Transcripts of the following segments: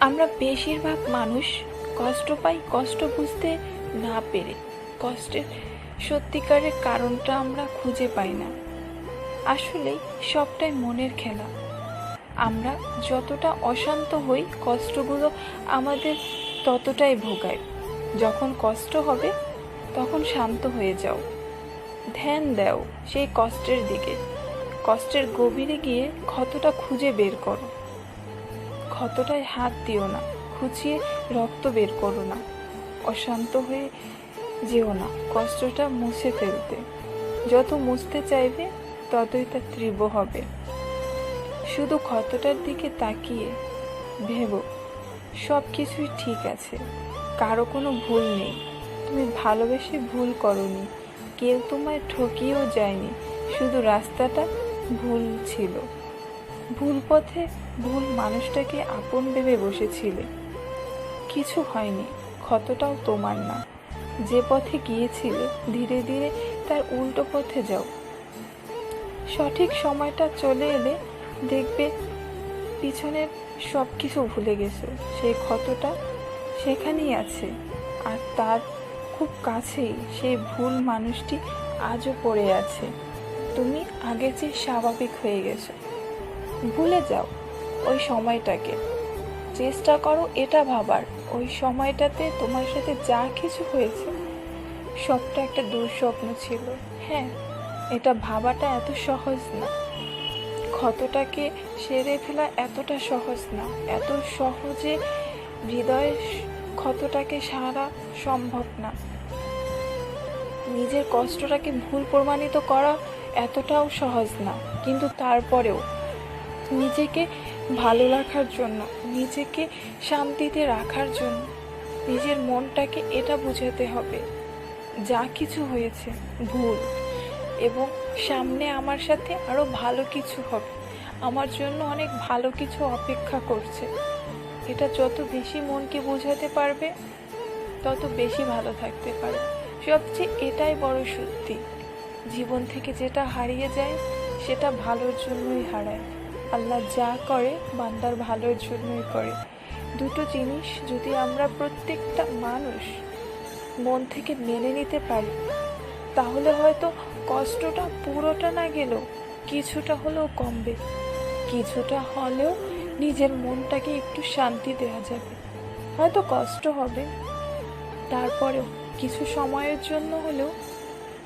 আমরা বেশিরভাগ মানুষ কষ্ট পাই, কষ্ট বুঝতে না পেরে। কষ্টের সত্যিকারের কারণটা আমরা খুঁজে পাই না। আসলে সবটাই মনের খেলা। আমরা যতটা অশান্ত হই, কষ্টগুলো আমাদের ততটাই ভোগায়। যখন কষ্ট হবে, তখন শান্ত হয়ে যাও। ধ্যান দাও সেই কষ্টের দিকে। কষ্টের গভীরে গিয়ে ক্ষতটা খুঁজে বের করো। ক্ষতটায় হাত দিও না, খুঁচিয়ে রক্ত বের করো না। অশান্ত হয়ে যেও না, কষ্টটা মুছে ফেলতে। যত মুছতে চাইবে, ততই তা তীব্র হবে। শুধু ক্ষতটার দিকে তাকিয়ে ভেবো সব কিছুই ঠিক আছে, কারও কোনো ভুল নেই। তুমি ভালোবেসে ভুল করনি, কেউ তোমায় ঠকিয়েও যায়নি, শুধু রাস্তাটা ভুল ছিল। ভুল পথে ভুল মানুষটাকে আপন ভেবে বসেছিলে। কিছু হয়নি, ক্ষতটাও তোমার না। যে পথে গিয়েছিলে, ধীরে ধীরে তার উল্টো পথে যাও। সঠিক সময়টা চলে এলে দেখবে পিছনের সব কিছু ভুলে গেছো। সেই ক্ষতটা সেখানেই আছে। আর তার খুব কাছেই সেই ভুল মানুষটি আজও পড়ে আছে। তুমি আগের চেয়ে স্বাভাবিক হয়ে গেছো। ভুলে যাও। ওই সময়টাকে। চেষ্টা করো এটা ভাবার। ওই সময়টাতে তোমার সাথে যা কিছু হয়েছে, সবটা একটা দুঃস্বপ্ন ছিল। হ্যাঁ এটা ভাবাটা এত সহজ না। ক্ষতটাকে সেরে ফেলা এতটা সহজ না। এত সহজে হৃদয়ের ক্ষতটাকে সারা সম্ভব না। নিজের কষ্টটাকে ভুল প্রমাণিত করা এতটাও সহজ না। কিন্তু তারপরেও নিজেকে ভালো রাখার জন্য, নিজেকে শান্তিতে রাখার জন্য। নিজের মনটাকে এটা বোঝাতে হবে, যা কিছু হয়েছে ভুল। এবং সামনে আমার সাথে আরও ভালো কিছু হবে। আমার জন্য অনেক ভালো কিছু অপেক্ষা করছে। এটা যত বেশি মনকে বোঝাতে পারবে, তত বেশি ভালো থাকতে পারে সবচেয়ে এটাই বড় সত্যি। জীবন থেকে যেটা হারিয়ে যায়, সেটা ভালোর জন্যই হারায়। আল্লাহ যা করে, বান্দার ভালোর জন্যই করে। দুটো জিনিস যদি আমরা প্রত্যেকটা মানুষ মন থেকে মেনে নিতে পারি, তাহলে হয়তো কষ্টটা পুরোটা না গেলেও কিছুটা হলেও কমবে। কিছুটা হলেও নিজের মনটাকে একটু শান্তি দেওয়া যাবে। হয়তো কষ্ট হবে, তারপরেও কিছু সময়ের জন্য হলেও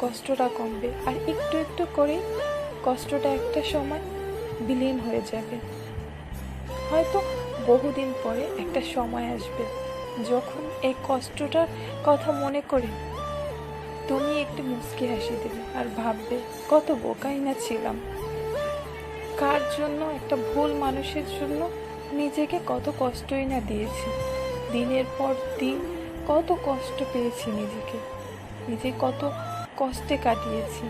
কষ্টটা কমবে। আর একটু একটু করে কষ্টটা একটা সময় বিলীন হয়ে যাবে। হয়তো বহুদিন পরে একটা সময় আসবে যখন এই কষ্টটার কথা মনে করে তুমি একটু মুচকি হাসি দেবে আর ভাববে, কত বোকাই না ছিলাম। কার জন্য, একটা ভুল মানুষের জন্য নিজেকে কত কষ্টই না দিয়েছি। দিনের পর দিন কত কষ্ট পেয়েছি নিজেকে, নিজে কত কষ্টে কাটিয়েছি।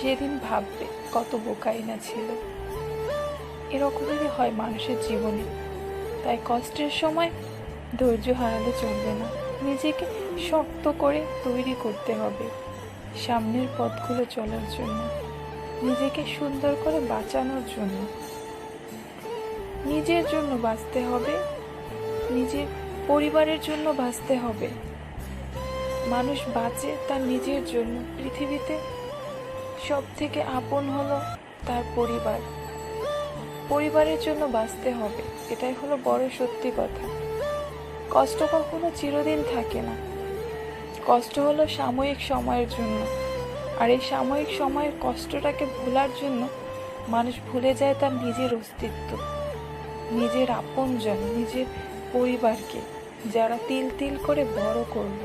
সেদিন ভাববে। কত বোকাই না ছিল। এরকমই হয় মানুষের জীবনে। তাই কষ্টের সময় ধৈর্য হারালে চলবে না। নিজেকে শক্ত করে তৈরি করতে হবে সামনের পথগুলো চলার জন্য। নিজেকে সুন্দর করে বাঁচানোর জন্য। নিজের জন্য বাঁচতে হবে। নিজের পরিবারের জন্য বাঁচতে হবে। মানুষ বাঁচে তার নিজের জন্য। পৃথিবীতে সব থেকে আপন হলো তার পরিবার। পরিবারের জন্য বাঁচতে হবে, এটাই হলো বড় সত্যি কথা। কষ্ট কখনো চিরদিন থাকে না। কষ্ট হলো সাময়িক সময়ের জন্য। আর এই সাময়িক সময়ের কষ্টটাকে ভোলার জন্য মানুষ ভুলে যায় তার নিজের অস্তিত্ব, নিজের আপনজন, নিজের পরিবারকে, যারা তিল তিল করে বড় করল,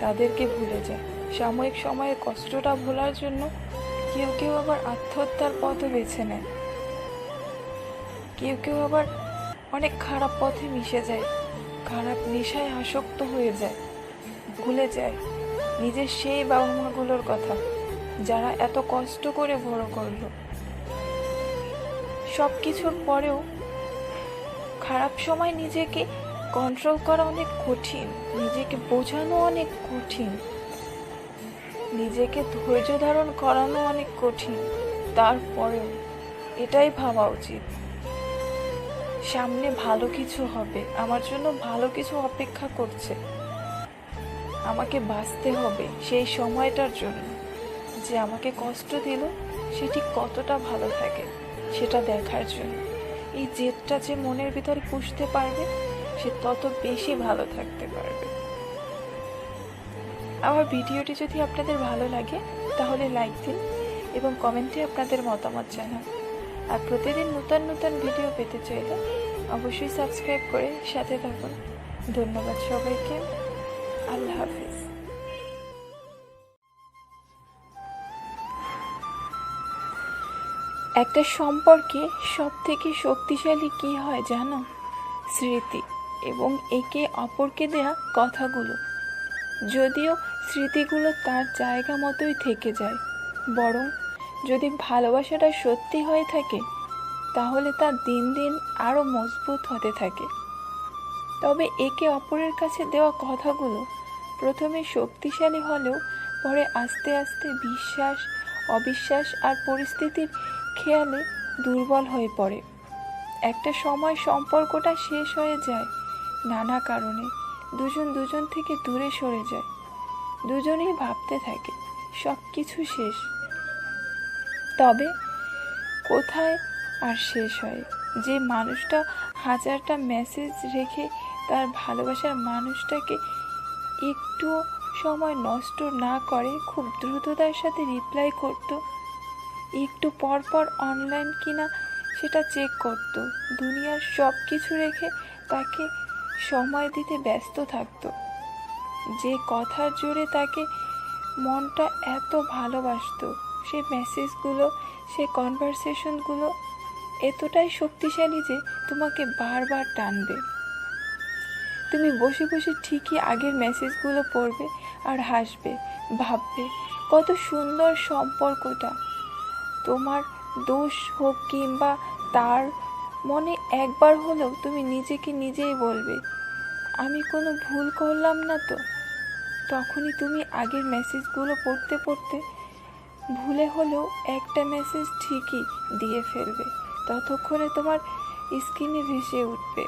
তাদেরকে ভুলে যায়। সাময়িক সময়ে কষ্টটা ভোলার জন্য কেউ কেউ আবার আত্মহত্যার পথও বেছে নেয়। কেউ কেউ আবার অনেক খারাপ পথে মিশে যায়, খারাপ নেশায় আসক্ত হয়ে যায়, ভুলে যায় নিজের সেই বাবা মাগুলোর কথা যারা এত কষ্ট করে বড় করল। সব কিছুর পরেও খারাপ সময় নিজেকে কন্ট্রোল করা অনেক কঠিন, নিজেকে বোঝানো অনেক কঠিন। নিজেকে ধৈর্য ধারণ করানো অনেক কঠিন। তারপরেও এটাই ভাবা উচিত। সামনে ভালো কিছু হবে। আমার জন্য ভালো কিছু অপেক্ষা করছে। আমাকে বাঁচতে হবে সেই সময়টার জন্য। যে আমাকে কষ্ট দিল সেটি কতটা ভালো থাকে, সেটা দেখার জন্য। এই জেদটা যে মনের ভিতরে পুষতে পারবে, সে তত বেশি ভালো থাকতে পারবে। আমার ভিডিওটি যদি আপনাদের ভালো লাগে, তাহলে লাইক দিন এবং কমেন্টে আপনাদের মতামত জানান। আর প্রতিদিন নতুন নতুন ভিডিও পেতে চাইলে অবশ্যই সাবস্ক্রাইব করে সাথে থাকুন। ধন্যবাদ সবাইকে। আল্লাহ হাফিজ। একটা সম্পর্কে সব থেকে শক্তিশালী কি হয় জানো? স্মৃতি এবং একে অপরকে দেয়া কথাগুলো। যদিও স্মৃতিগুলো তার জায়গা মতোই থেকে যায়। বরং যদি ভালোবাসাটা সত্যি হয়ে থাকে, তাহলে তা দিন দিন আরও মজবুত হতে থাকে। তবে একে অপরের কাছে দেওয়া কথাগুলো প্রথমে শক্তিশালী হলেও পরে আস্তে আস্তে বিশ্বাস, অবিশ্বাস আর পরিস্থিতির খেয়ালে দুর্বল হয়ে পড়ে। একটা সময় সম্পর্কটা শেষ হয়ে যায় নানা কারণে। দুজন দুজন থেকে দূরে সরে যায়। দুজনেই ভাবতে থাকে সব কিছু শেষ। তবে কোথায় আর শেষ হয়? যে মানুষটা হাজারটা মেসেজ রেখে তার ভালোবাসার মানুষটাকে একটু সময় নষ্ট না করে খুব দ্রুততার সাথে রিপ্লাই করত, একটু পর পর অনলাইন কিনা সেটা চেক করত, দুনিয়ার সব কিছু রেখে তাকে সময় দিতে ব্যস্ত থাকতো। যে কথার জোরে তাকে মনটা এত ভালোবাসতো, সে মেসেজগুলো, সে কনভারসেশনগুলো এতটাই শক্তিশালী যে তোমাকে বারবার টানবে। তুমি বসে বসে ঠিকই আগের মেসেজগুলো পড়বে আর হাসবে, ভাববে কত সুন্দর সম্পর্কটা। তোমার দোষ হোক কিংবা তার মনে একবার হলেও তুমি নিজেকে নিজেই বলবে। আমি কোনো ভুল করলাম না তো। তখনই তুমি আগের মেসেজগুলো পড়তে পড়তে ভুলে হলেও একটা মেসেজ ঠিকই দিয়ে ফেলবে। ততক্ষণে তোমার স্ক্রিনে ভেসে উঠবে।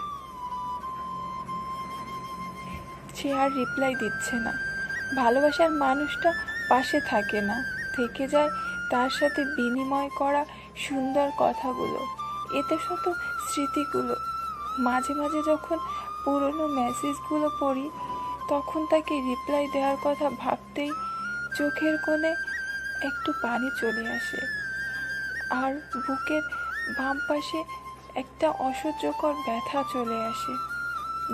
সে আর রিপ্লাই দিচ্ছে না। ভালোবাসার মানুষটা পাশে থাকে না। থেকে যায় তার সাথে বিনিময় করা সুন্দর কথাগুলো। এতে শত স্মৃতিগুলো। মাঝে মাঝে যখন পুরনো মেসেজগুলো পড়ি, তখন তাকে রিপ্লাই দেওয়ার কথা ভাবতেই চোখের কোণে একটু পানি চলে আসে। আর বুকের বাম পাশে একটা অসহ্যকর ব্যথা চলে আসে।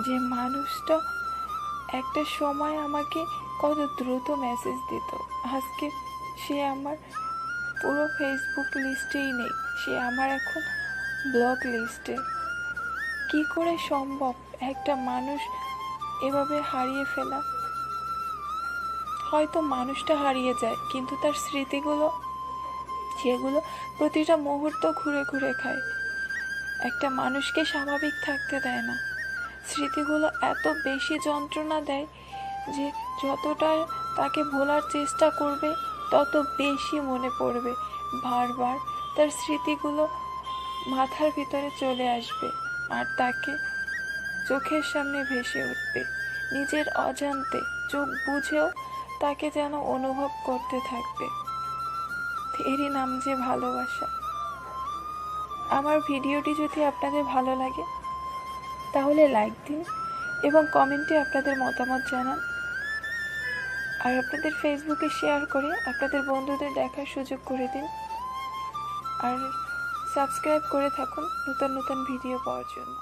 যে মানুষটা একটা সময় আমাকে কত দ্রুত মেসেজ দিত। আজকে সে আমার পুরো ফেসবুক লিস্টেই নেই। সে আমার এখন ব্লক লিস্টে। কি করে সম্ভব একটা মানুষ এভাবে হারিয়ে ফেলা? হয়তো মানুষটা হারিয়ে যায়, কিন্তু তার স্মৃতিগুলো, সেগুলো প্রতিটা মুহূর্ত ঘুরে ঘুরে খায়। একটা মানুষকে স্বাভাবিক থাকতে দেয় না। স্মৃতিগুলো এত বেশি যন্ত্রণা দেয় যে যতটা তাকে ভোলার চেষ্টা করবে, তত বেশি মনে পড়বে। বারবার তার স্মৃতিগুলো মাথার ভিতরে চলে আসবে আর তাকে চোখের সামনে ভেসে উঠবে। নিজের অজান্তে চোখ বুঝেও তাকে যেন অনুভব করতে থাকবে। এরই নাম যে ভালোবাসা। আমার ভিডিওটি যদি আপনাদের ভালো লাগে, তাহলে লাইক দিন এবং কমেন্টে আপনাদের মতামত জানান। আর আপনাদের ফেসবুকে শেয়ার করে আপনাদের বন্ধুদের দেখার সুযোগ করে দিন। আর সাবস্ক্রাইব করে থাকুন নতুন নতুন ভিডিও পাওয়ার জন্য।